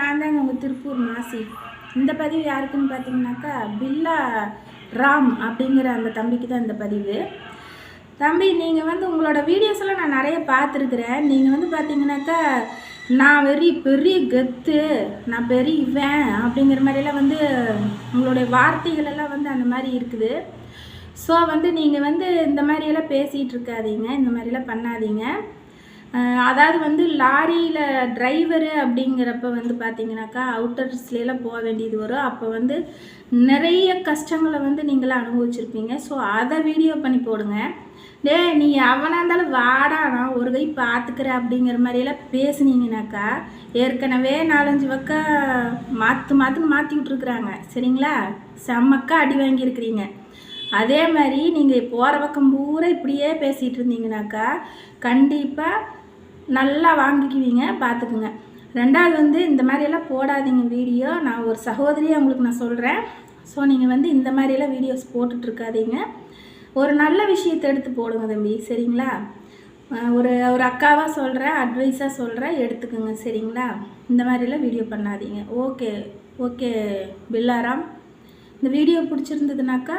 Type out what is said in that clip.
நான் தாங்க உங்கள் திருப்பூர் மாசி. இந்த பதிவு யாருக்குன்னு பார்த்தீங்கன்னாக்கா பில்லா ராம் அப்படிங்கிற அந்த தம்பிக்கு தான் இந்த பதிவு. தம்பி நீங்கள் வந்து உங்களோட வீடியோஸ் எல்லாம் நான் நிறைய பார்த்துருக்குறேன். நீங்கள் வந்து பார்த்தீங்கன்னாக்கா நான் வெறி பெரிய கெத்து நான் பெரிய இவன் அப்படிங்கிற மாதிரிலாம் வந்து உங்களுடைய வார்த்தைகளெல்லாம் வந்து அந்த மாதிரி இருக்குது. ஸோ வந்து நீங்கள் வந்து இந்த மாதிரியெல்லாம் பேசிகிட்டு இருக்காதீங்க. இந்த மாதிரிலாம் பண்ணாதீங்க. அதாவது வந்து லாரியில் டிரைவரு அப்படிங்கிறப்ப வந்து பார்த்திங்கனாக்கா அவுட்டர்ஸ்லாம் போக வேண்டியது வரும். அப்போ வந்து நிறைய கஷ்டங்களை வந்து நீங்களாம் அனுபவிச்சிருப்பீங்க. ஸோ அதை வீடியோ பண்ணி போடுங்க. டே நீ அவனாக இருந்தாலும் வாடானா ஒரு கை பார்த்துக்கிற அப்படிங்கிற மாதிரியெல்லாம் பேசுனீங்கனாக்கா ஏற்கனவே நாலஞ்சு பக்கம் மாற்று மாற்றுன்னு மாற்றி விட்ருக்குறாங்க சரிங்களா? செம்மக்கா அடி வாங்கியிருக்கிறீங்க. அதே மாதிரி நீங்கள் போகிற பக்கம் பூரா இப்படியே பேசிகிட்டு இருந்தீங்கனாக்கா கண்டிப்பாக நல்லா வாங்கிக்குவீங்க பார்த்துக்குங்க ரெண்டாவது வந்து இந்த மாதிரியெல்லாம் போடாதீங்க வீடியோ. நான் ஒரு சகோதரியாக உங்களுக்கு நான் சொல்கிறேன் ஸோ நீங்கள் வந்து இந்த மாதிரியெல்லாம் வீடியோஸ் போட்டுட்ருக்காதீங்க ஒரு நல்ல விஷயத்தை எடுத்து போடுங்க தம்பி சரிங்களா? ஒரு ஒரு அக்காவாக சொல்கிறேன் அட்வைஸாக சொல்கிறேன் எடுத்துக்கோங்க சரிங்களா? இந்த மாதிரிலாம் வீடியோ பண்ணாதீங்க. ஓகே ஓகே பில்லாராம். இந்த வீடியோ பிடிச்சிருந்ததுனாக்கா